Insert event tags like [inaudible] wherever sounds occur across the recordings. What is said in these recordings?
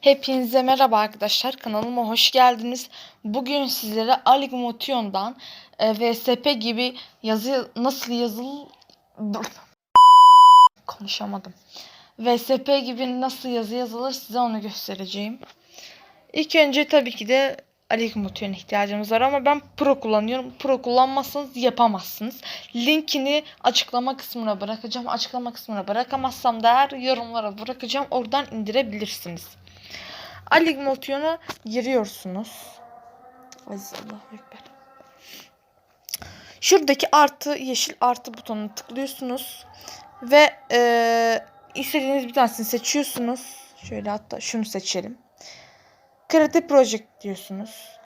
Hepinize merhaba arkadaşlar. Kanalıma hoş geldiniz. Bugün sizlere Alig Motion'dan e, VSP gibi yazı nasıl yazıl konuşamadım. VSP gibi nasıl yazı yazılır size onu göstereceğim. İlk önce tabii ki de Alig Motion ihtiyacımız var ama ben Pro kullanıyorum. Pro kullanmazsanız yapamazsınız. Linkini açıklama kısmına bırakacağım. Açıklama kısmına bırakamazsam da yorumlara bırakacağım. Oradan indirebilirsiniz. Ali Motion'a giriyorsunuz. Aziz Allahu Ekber. Şuradaki artı yeşil artı butonuna tıklıyorsunuz. Ve e, istediğiniz bir tanesini seçiyorsunuz. Şöyle hatta şunu seçelim. Create Project diyorsunuz.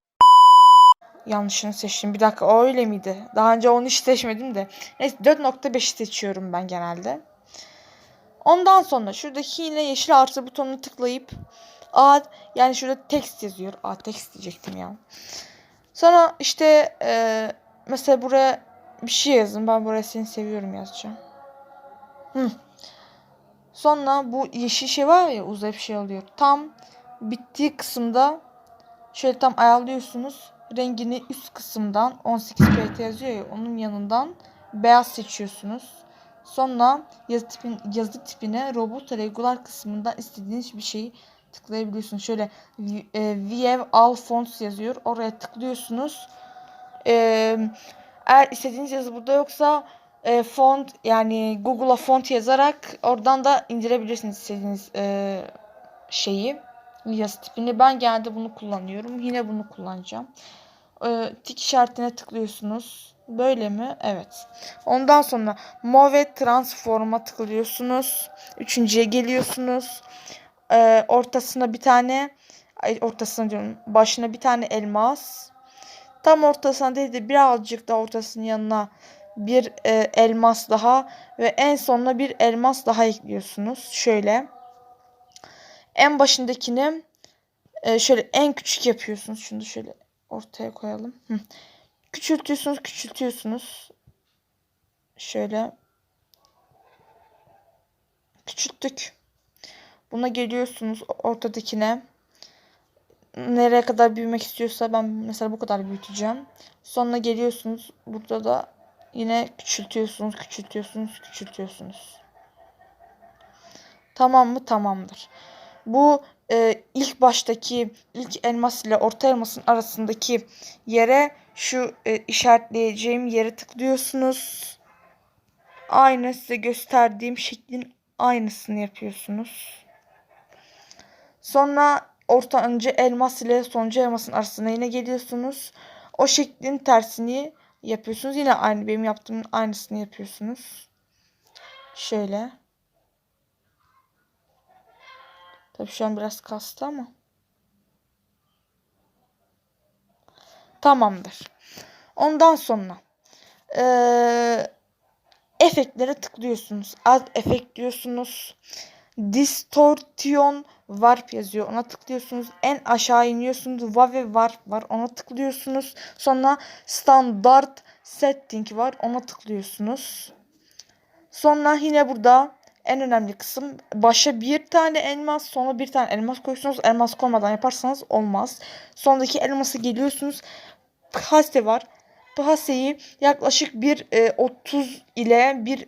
Yanlışını seçtim. Bir dakika o öyle miydi? Daha önce onu hiç seçmedim de. Neyse 4.5'i seçiyorum ben genelde. Ondan sonra şuradaki yine yeşil artı butonuna tıklayıp A yani şurada text yazıyor. A text diyecektim ya. Sonra işte e, mesela buraya bir şey yazın. Ben buraya seni seviyorum yazacağım. Hı. Sonra bu yeşil şey var ya uzayıp şey alıyor. Tam bittiği kısımda şöyle tam ayarlıyorsunuz. Rengini üst kısımdan 18 pt yazıyor ya onun yanından beyaz seçiyorsunuz. Sonra yazı, tipin, yazı tipine robot regular kısmından istediğiniz bir şeyi tıklayabiliyorsunuz. Şöyle e, All Fonts yazıyor. Oraya tıklıyorsunuz. E, eğer istediğiniz yazı burada yoksa e, font yani Google'a font yazarak oradan da indirebilirsiniz istediğiniz e, şeyi yazı tipini. Ben genelde bunu kullanıyorum. Yine bunu kullanacağım. E, tik işaretine tıklıyorsunuz. Böyle mi? Evet. Ondan sonra Move Transform'a tıklıyorsunuz. Üçüncüye geliyorsunuz. Ee, ortasına bir tane ortasına diyorum başına bir tane elmas. Tam ortasına değil de birazcık da ortasının yanına bir e, elmas daha ve en sonuna bir elmas daha ekliyorsunuz. Şöyle. En başındakini e, şöyle en küçük yapıyorsunuz. Şunu şöyle ortaya koyalım. Hı. Küçültüyorsunuz, küçültüyorsunuz. Şöyle. Küçülttük. Buna geliyorsunuz ortadakine. Nereye kadar büyümek istiyorsa ben mesela bu kadar büyüteceğim. Sonra geliyorsunuz. Burada da yine küçültüyorsunuz, küçültüyorsunuz, küçültüyorsunuz. Tamam mı? Tamamdır. Bu e, ilk baştaki ilk elmas ile orta elmasın arasındaki yere şu e, işaretleyeceğim yere tıklıyorsunuz. Aynı size gösterdiğim şeklin aynısını yapıyorsunuz. Sonra orta önce elmas ile sonuncu elmasın arasına yine geliyorsunuz. O şeklin tersini yapıyorsunuz. Yine aynı benim yaptığımın aynısını yapıyorsunuz. Şöyle. Tabii şu an biraz kastı ama. Tamamdır. Ondan sonra ee, efektlere tıklıyorsunuz. Add efekt diyorsunuz. Distortion Warp yazıyor. Ona tıklıyorsunuz. En aşağı iniyorsunuz. Wave Warp var. Ona tıklıyorsunuz. Sonra Standard Setting var. Ona tıklıyorsunuz. Sonra yine burada en önemli kısım başa bir tane elmas sonra bir tane elmas koyuyorsunuz. Elmas koymadan yaparsanız olmaz. Sondaki elması geliyorsunuz. Pase var. Paseyi yaklaşık bir e, 30 ile bir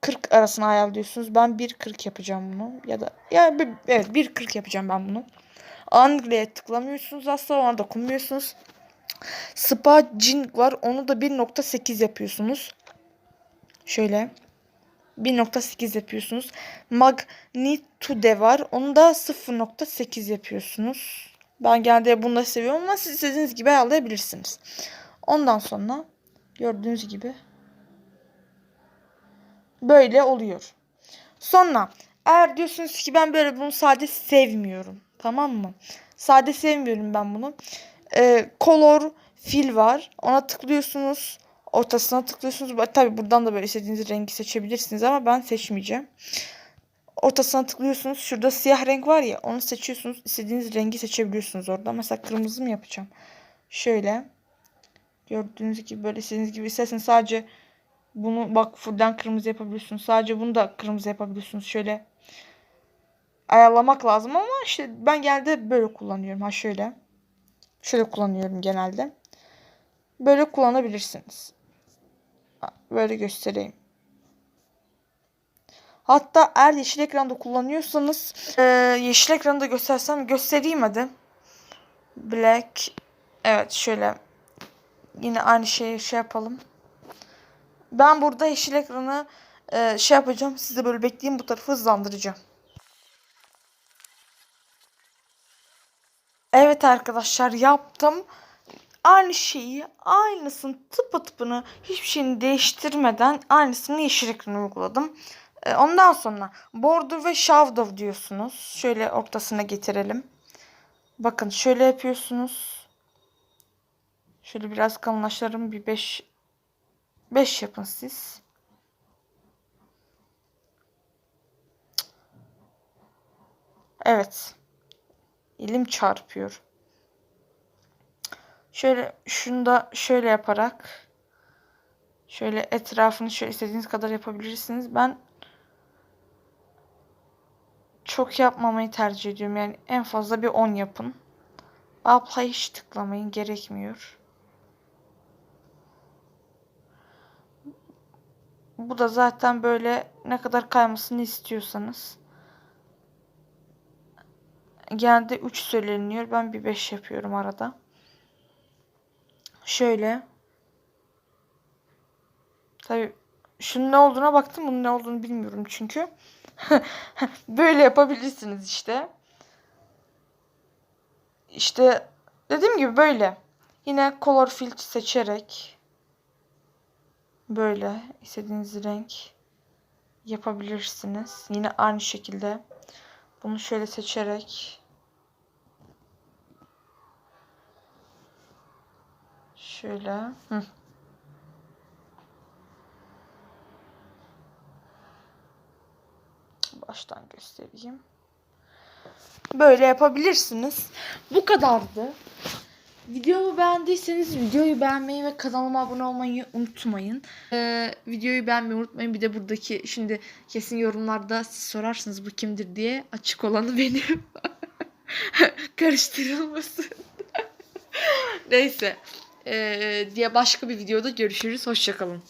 40 arasına ayarlıyorsunuz. Ben 1.40 yapacağım bunu. Ya da ya bir, evet 1.40 yapacağım ben bunu. Angle'ye tıklamıyorsunuz asla ona dokunmuyorsunuz. Spa Jing var. Onu da 1.8 yapıyorsunuz. Şöyle. 1.8 yapıyorsunuz. Magnitude var. Onu da 0.8 yapıyorsunuz. Ben genelde bunu da seviyorum ama siz istediğiniz gibi ayarlayabilirsiniz. Ondan sonra gördüğünüz gibi böyle oluyor. Sonra eğer diyorsunuz ki ben böyle bunu sade sevmiyorum. Tamam mı? Sade sevmiyorum ben bunu. Ee, color fil var. Ona tıklıyorsunuz. Ortasına tıklıyorsunuz. Tabi buradan da böyle istediğiniz rengi seçebilirsiniz ama ben seçmeyeceğim. Ortasına tıklıyorsunuz. Şurada siyah renk var ya onu seçiyorsunuz. İstediğiniz rengi seçebiliyorsunuz orada. Mesela kırmızı mı yapacağım? Şöyle. Gördüğünüz gibi böyle istediğiniz gibi isterseniz sadece bunu bak fullden kırmızı yapabiliyorsunuz. Sadece bunu da kırmızı yapabiliyorsunuz. Şöyle ayarlamak lazım ama işte ben genelde böyle kullanıyorum. Ha şöyle. Şöyle kullanıyorum genelde. Böyle kullanabilirsiniz. Böyle göstereyim. Hatta eğer yeşil ekranda kullanıyorsanız e, yeşil ekranda da göstersem göstereyim hadi. Black. Evet şöyle. Yine aynı şeyi şey yapalım. Ben burada yeşil ekranı e, şey yapacağım. Siz böyle bekleyin bu tarafı hızlandıracağım. Evet arkadaşlar yaptım. Aynı şeyi aynısını tıpatıpını hiçbir şeyini değiştirmeden aynısını yeşil ekrana uyguladım. E, ondan sonra border ve shadow diyorsunuz. Şöyle ortasına getirelim. Bakın şöyle yapıyorsunuz. Şöyle biraz kalınlaştırın. Bir 5 5 yapın siz. Evet. Elim çarpıyor. Şöyle şunu da şöyle yaparak şöyle etrafını şöyle istediğiniz kadar yapabilirsiniz. Ben çok yapmamayı tercih ediyorum. Yani en fazla bir 10 yapın. Abla hiç tıklamayın gerekmiyor. Bu da zaten böyle ne kadar kaymasını istiyorsanız. Genelde 3 söyleniyor. Ben bir 5 yapıyorum arada. Şöyle. Tabii şunun ne olduğuna baktım. Bunun ne olduğunu bilmiyorum çünkü. [laughs] Böyle yapabilirsiniz işte. İşte dediğim gibi böyle. Yine color filtre seçerek böyle istediğiniz renk yapabilirsiniz. Yine aynı şekilde bunu şöyle seçerek şöyle hı. baştan göstereyim. Böyle yapabilirsiniz. Bu kadardı. Videomu beğendiyseniz videoyu beğenmeyi ve kanalıma abone olmayı unutmayın. Ee, videoyu beğenmeyi unutmayın. Bir de buradaki şimdi kesin yorumlarda siz sorarsınız bu kimdir diye. Açık olanı [laughs] benim. [laughs] Karıştırılmasın. [laughs] Neyse. Ee, diye başka bir videoda görüşürüz. Hoşçakalın.